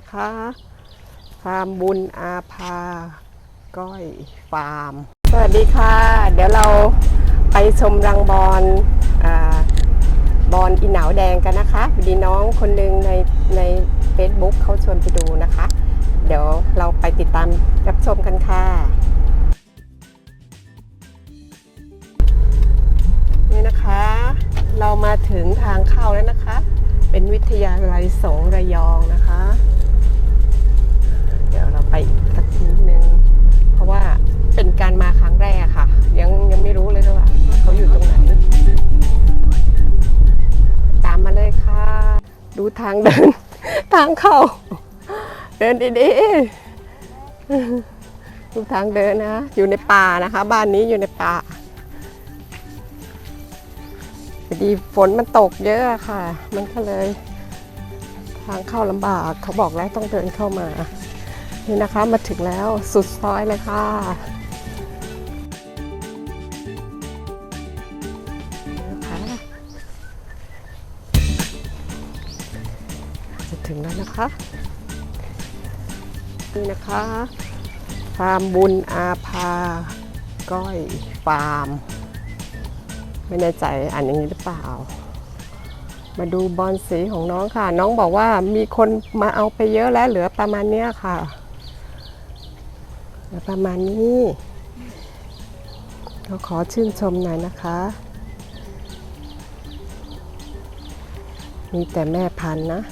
นะคะฟาร์มบุญอาภา ก้อยฟาร์ม สวัสดีค่ะ เดี๋ยวเราไปชมรังบอลอ่าบอลอีหนาวแดงกันนะคะพอดีน้องคนหนึ่งในใน Facebook เขาชวนไปดูนะคะ เดี๋ยวเราไปติดตามรับชมกันค่ะนี่นะคะ เรามาถึงทางเข้าแล้วนะคะ เป็นวิทยาลัยสงระยองนะคะ ทางเดิน ทางเข้า เดินดีๆดูทางเดินนะ อยู่ในป่านะคะ บ้านนี้อยู่ในป่าดีฝนมันตกเยอะค่ะ มันก็เลย ทางเข้าลำบากเขาบอกแล้วต้องเดินเข้ามา นี่นะคะมาถึงแล้วสุดซอยเลยค่ะ ถึงแล้วนะคะนี่นะคะฟาร์มบุญอาภา ก้อยฟาร์ม ไม่แน่ใจอ่านอย่างนี้หรือเปล่า มาดูบอลสีของน้องค่ะ น้องบอกว่ามีคนมาเอาไปเยอะแล้วเหลือประมาณเนี้ยค่ะเหลือประมาณนี้ก็ขอชื่นชมหน่อยนะคะ มีแต่แม่พันธุ์นะ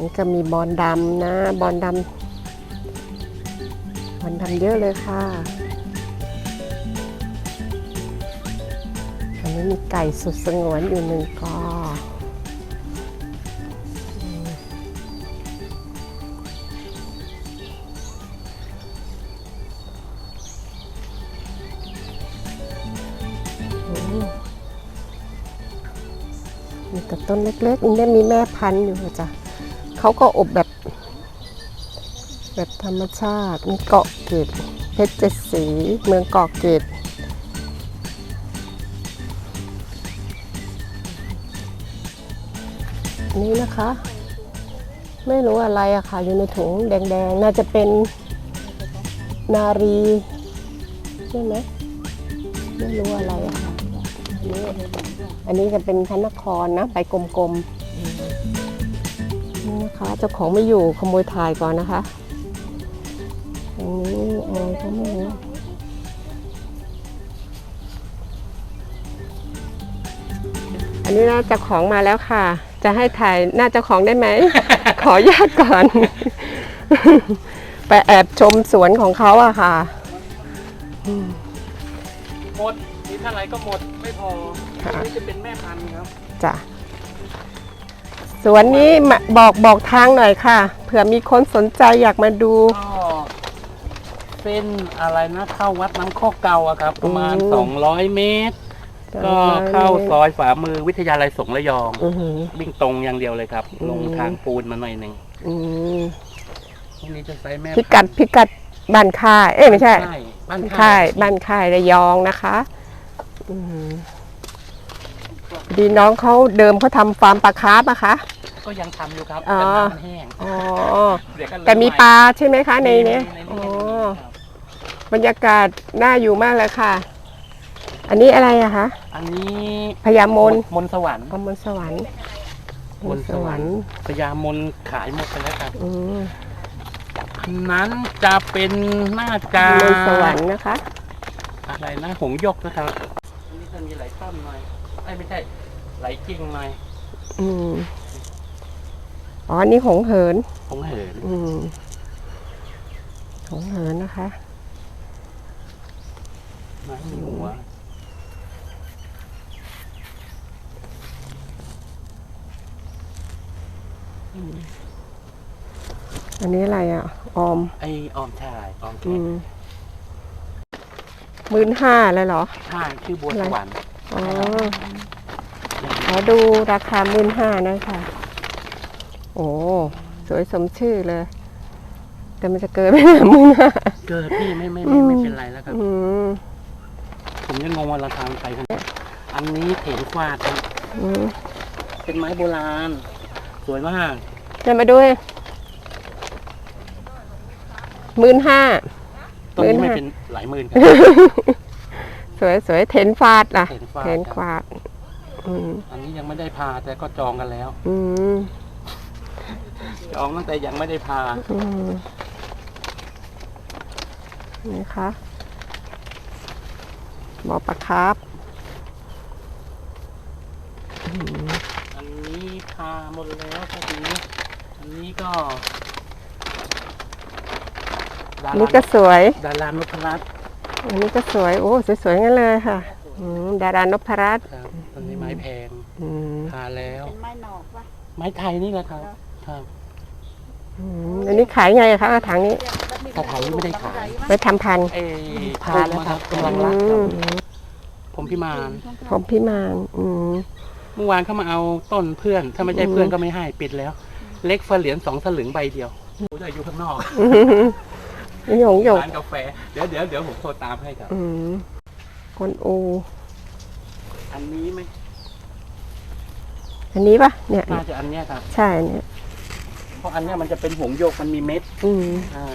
นี่ก็มีบอลดำนะ บอลดำบอลดำเยอะเลยค่ะ อันนี้มีไก่สุดสงวนอยู่หนึ่งกอมีแต่ต้นเล็กๆนี่มีแม่พันธุ์อยู่จ้ะ เขาก็อบแบบ แบบธรรมชาติมีเกาะเกตเพชรเจ็ดสี เมืองเกาะเกตนี้นะคะ ไม่รู้อะไรอะค่ะ อยู่ในถุงแดงๆ น่าจะเป็นนารีใช่ไหมไม่รู้อะไรอะค่ะอันนี้อันนี้จะเป็นพระนครนะ ไปกลมๆ นี่นะคะเจ้าของไม่อยู่ขโมยถ่ายก่อนนะคะอันนี้อะไรก็ไม่รู้อันนี้นะเจ้าของมาแล้วค่ะ จะให้ถ่ายหน้าเจ้าของได้ไหม ขออนุญาตก่อน ไปแอบชมสวนของเขาอะค่ะหมดมีเท่าไหร่ก็หมดไม่พอค่ะอันนี้จะเป็นแม่พันธุ์ครับ จ้ะ สวนนี้มาบอกบอกทางหน่อยค่ะ เผื่อมีคนสนใจอยากมาดู ก็เส้นอะไรนะเข้าวัดน้ำโคกเก่าอะครับ ประมาณ อืม 200 เมตร ก็เข้าซอยฝามือวิทยาลัยสงฆ์ระยอง อือหือ วิ่งตรงอย่างเดียวเลยครับอืมลงทางปูนมาหน่อยหนึ่งอืมพวกนี้จะใช้แม่พิกัดพิกัดบ้านค่าย เอ้ยไม่ใช่ค่ายบ้านค่ายบ้านค่ายระยองนะคะ อืม ดีน้องเขาเดิมเขาทำฟาร์มปลาคาร์ฟอะคะ ก็ยังทำอยู่ครับอ๋อ แต่น้ำแห้งอ๋อ เดี๋ยวก็เริ่แต่มีปลาใช่ไหมคะ ในนี้ในอ๋อ ครับบรรยากาศน่าอยู่มากเลยค่ะ อันนี้อะไรอะคะอันนี้พญามนมนต์สวรรค์อมนสวรรค์มนต์สวรรค์พญามนขายหมดไปแล้วครับอืมอันนั้นจะเป็นน่าจะมนสวรรค์นะคะ อะไรนะหงส์หยกนะครับอันนี้จะมีไหลต้นหน่อย ไอ้ยไม่ใช่ไหลกิ่งหน่อยอืมอ๋ออันนี่หงเหินหงส์เหินอืมหงเหินนะคะ ไม้มีหัวอันนี้อะไรอะ ออม ไอ้ออมชายออมแขอืกมหมื่นห้าเลยเหรอ ข้างชื่อบัวสวรรค์ อ๋อขอดูราคาหมื่นห้านะคะ โอ้สวยสมชื่อเลย แต่มันจะเกินไปหน่อยหมื่นห้าเกิดพี่ไม่ไม่ไม่ไม่เป็นไรแล้วครับ อืมผมยังงงว่าราคามันไปขนาดอันนี้เถนฟาดครับอืมเป็นไม้โบราณ สวยมากเดินมาด้วยหมื่นห้า ต้นนี้หมื่ไม่นห้าเป็นหลายหมื่นครับส วยสวยเทนฟาดล่ะเทนฟาดเทนฟาด อืมอันนี้ยังไม่ได้พาแต่ก็จองกันแล้ว อืมจองตั้งแต่ยังไม่ได้พา อืมนี่คะบอปลาครับอันนี้พาหมดแล้วพวกนี้อันนี้ก็ดารานี่ก็สวย ดารานพรัตน์ อันนี้ก็สวย โอ้ สวยๆงั้นเลยค่ะอืมดารานพรัตน์ครับต้นนี้ไม้แพงอืมพาแล้ว เป็นไม้หนอกปะไม้ไทยนี่แหละครับ ครับ อืมอันนี้ขายไงคะกระถางนี้ กระถางนี้ไม่ได้ขายไปทำพันธุ์เอ้พาแล้วครับกำลังรักอืมผมพี่มานผมพิมานอืม เมื่อวานเขามาเอาต้นเพื่อน ถ้าไม่ใช่เพื่อนก็ไม่ให้ปิดแล้ว เล็กเฟอเหรียญสองสลึงใบเดียวผมจะอยู่ข้างนอกนี่ หยงหยกร้านกาแฟ เดี๋ยวเดี๋ยวเดี๋ยวผมโทรตามให้ครับ อืมคนอู อันนี้ไหมอันนี้ปะเนี่ย น่าจะอันเนี้ยครับ ใช่เนี่ยเพราะอันเนี้ยมันจะเป็นหงส์โยกมันมีเม็ด อืมอ่า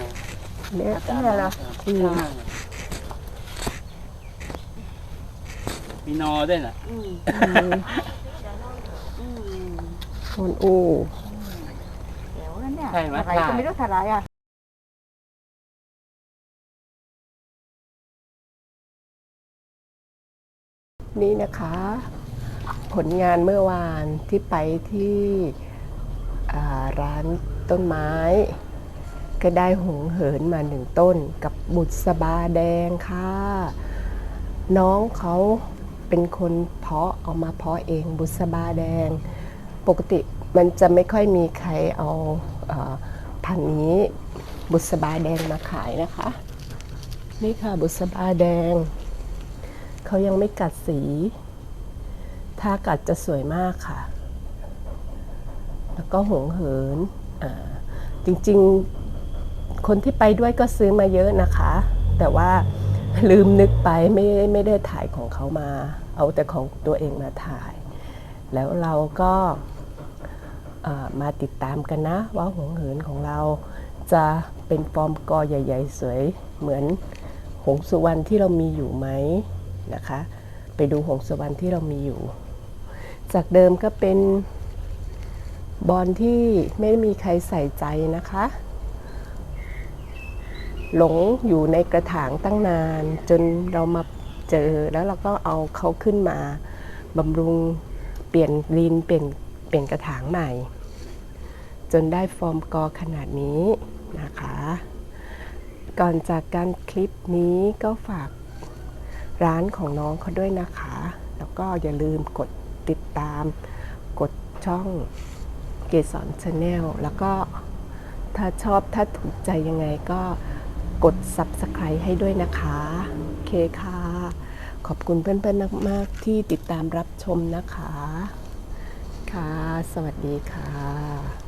เนี่ยน่าจะนี่อันเหรนั้อนครับอืมใช่มีนอด้วยน่ะอืมอืมอืมคนอู เดี๋ยวนั่นเนี่ยใช่ไหมอะไรก็ไม่รู้อะไรอะ นี่นะคะ ผลงานเมื่อวานที่ไปที่ร้านต้นไม้ ก็ได้หงเหินมาหนึ่งต้นกับบุษบาแดงค่ะ น้องเขาเป็นคนเพาะเอามาเพาะเองบุษบาแดง ปกติมันจะไม่ค่อยมีใครเอาเอ่อพันนี้บุษบาแดงมาขายนะคะ นี่ค่ะบุษบาแดง เขายังไม่กัดสี ถ้ากัดจะสวยมากค่ะ แล้วก็หงเหินอ่าจริงๆ คนที่ไปด้วยก็ซื้อมาเยอะนะคะ แต่ว่าลืมนึกไปไม่ไม่ได้ถ่ายของเขามา เอาแต่ของตัวเองมาถ่าย แล้วเราก็มาติดตามกันนะ ว่าหงเหินของเราจะเป็นฟอร์มกอใหญ่ ๆ สวยเหมือนหงสุวรรณที่เรามีอยู่ไหม นะคะ ไปดูหงสวรรณที่เรามีอยู่ จากเดิมก็เป็นบอลที่ไม่มีใครใส่ใจนะคะ หลงอยู่ในกระถางตั้งนาน จนเรามาเจอแล้วเราก็เอาเขาขึ้นมาบำรุงเปลี่ยนลีนเปลี่ยนเปลี่ยนกระถางใหม่ จนได้ฟอร์มกอขนาดนี้นะคะ ก่อนจากการคลิปนี้ก็ฝาก ร้านของน้องเขาด้วยนะคะ แล้วก็อย่าลืมกดติดตาม กดช่องเกสรชาแนลแล้วก็ถ้าชอบถ้าถูกใจยังไงก็กด Subscribe ให้ด้วยนะคะ โอเคค่ะ ขอบคุณเพื่อนๆมากๆที่ติดตามรับชมนะคะ ค่ะ สวัสดีค่ะ